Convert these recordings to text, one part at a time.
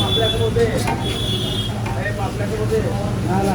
পাপড়া করবে পাপড়া করবে না না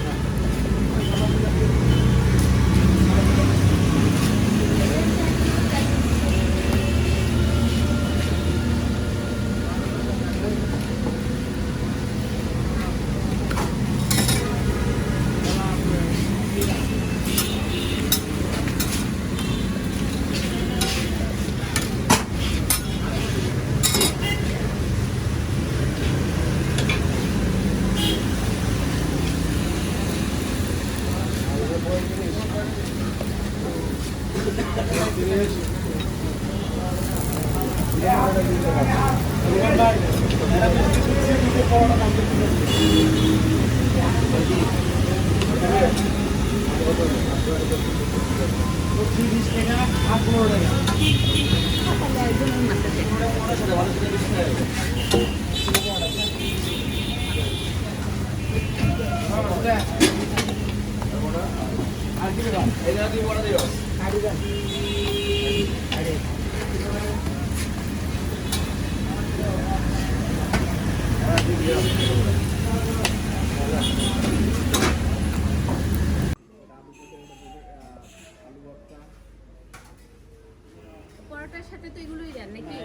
আর কি দিবা এটা দিব বড় দিও পরোটার সাথে তো এগুলোই দেন নাকি?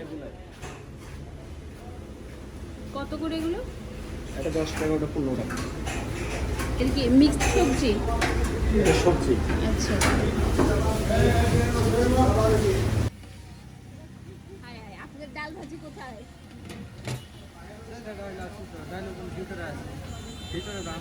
কত করে এগুলো? এটা দশ টাকা, ওটা পনেরো টাকা। এটা কি মিক্সড সবজি? সবজি। আচ্ছা। আপনাদের ডাল ভাজি কোথায়? ভিতরে আছে। ভিতরে দাম